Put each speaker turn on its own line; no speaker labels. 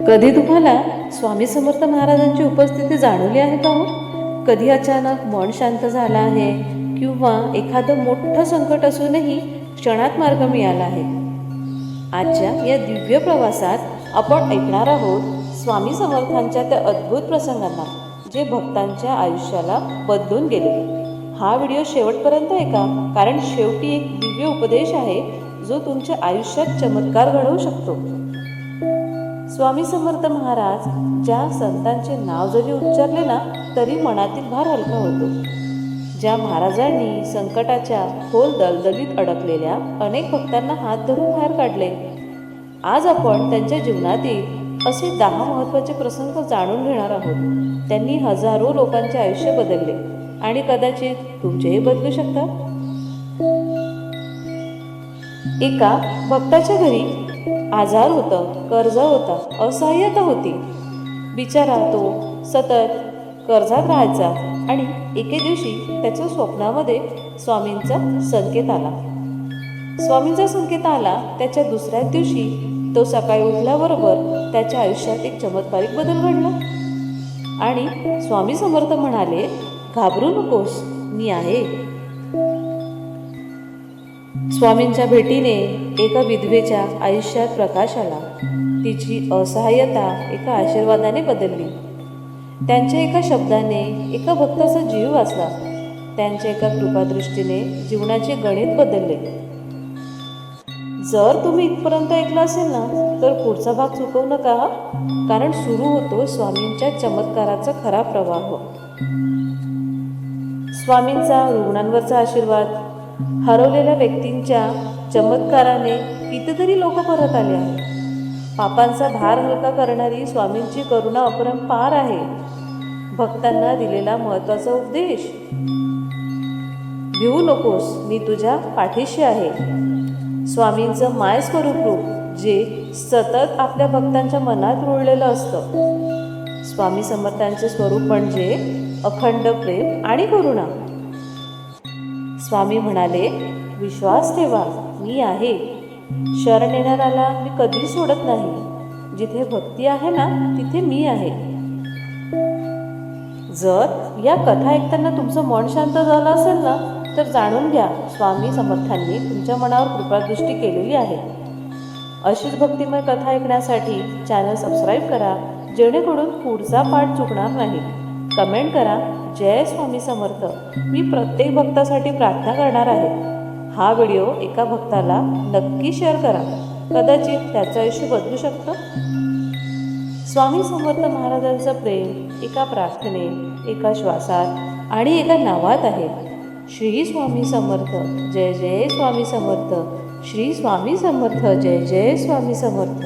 कधी तुम्हाला स्वामी समर्थ महाराजांची उपस्थिती जाणवली आहे का हो? कधी अचानक मन शांत झालं आहे किंवा एखादं मोठं संकट असूनही क्षणात मार्ग मिळाला आहे? आजच्या या दिव्य प्रवासात आपण ऐकणार आहोत स्वामी समर्थांच्या त्या अद्भुत प्रसंगांना जे भक्तांच्या आयुष्याला बदलून गेले. हा व्हिडिओ शेवटपर्यंत ऐका कारण शेवटी एक दिव्य उपदेश आहे जो तुमच्या आयुष्यात चमत्कार घडवू शकतो. स्वामी समर्थ महाराज ज्या संतांचे नाव जरी उच्चारले ना तरी मनातील भार हलका होतो. ज्या महाराजांनी संकटाच्या खोल दलदलीत अडकलेल्या अनेक भक्तांना हात धरून बाहेर काढले आज आपण त्यांच्या जीवनातील असे दहा महत्त्वाचे प्रसंग जाणून घेणार आहोत. त्यांनी हजारो लोकांचे आयुष्य बदलले आणि कदाचित तुमचेही बदलू शकतात. एका भक्ताच्या घरी आजार होतं कर्ज होता असहाय्यता होती. बिचारा तो सतत कर्जात राहायचा आणि एके दिवशी त्याच्या स्वप्नामध्ये स्वामींचा संकेत आला. स्वामींचा संकेत आला त्याच्या दुसऱ्याच दिवशी तो सकाळी उठल्याबरोबर त्याच्या आयुष्यात एक चमत्कारिक बदल घडला. आणि स्वामी समर्थ म्हणाले घाबरू नकोस मी आहे. स्वामींच्या भेटीने एका विधवेच्या आयुष्यात प्रकाश आला. तिची असहाय्यता एका आशीर्वादाने बदलली. त्यांच्या एका शब्दाने एका भक्ताचा जीव वाचला. त्यांच्या एका कृपादृष्टीने जीवनाचे गणित बदलले. जर तुम्ही इथपर्यंत ऐकलं असेल ना तर पुढचा भाग चुकवू नका कारण सुरू होतो स्वामींच्या चमत्काराचा खरा प्रवाह. स्वामींचा रुग्णांवरचा आशीर्वाद हरवलेल्या व्यक्तींच्या चमत्काराने कितीतरी लोक परत आले आहेत. पापांचा भार हलका करणारी स्वामींची करुणा अपरंपार आहे. भक्तांना दिलेला महत्त्वाचा उपदेश. भिवू नकोस मी तुझ्या पाठीशी आहे. स्वामींचं माय स्वरूप रूप जे सतत आपल्या भक्तांच्या मनात रुळलेलं असतं. स्वामी समर्थांचे स्वरूप म्हणजे अखंड प्रेम आणि करुणा. स्वामी म्हणाले विश्वास ठेवा मी आहे. शरण येणाऱ्याला मी कधीच सोडत नाही. जिथे भक्ती आहे ना तिथे मी आहे. जर या कथा ऐकताना तुमचं मन शांत झालं असेल ना तर जाणून घ्या स्वामी समर्थांनी तुमच्या मनावर कृपादृष्टी केलेली आहे. अशीच भक्तिमय कथा ऐकण्यासाठी चॅनल सबस्क्राईब करा जेणेकरून पुढचा पाठ चुकणार नाही. कमेंट करा. जय स्वामी समर्थ. मी प्रत्येक भक्तासाठी प्रार्थना करणार आहे. हा व्हिडिओ एका भक्ताला नक्की शेअर करा. कदाचित त्याचं आयुष्य बदलू शकतं. स्वामी समर्थ महाराजांचं प्रेम एका प्रार्थने एका श्वासात आणि एका नावात आहे. श्री स्वामी समर्थ जय जय स्वामी समर्थ. श्री स्वामी समर्थ जय जय स्वामी समर्थ.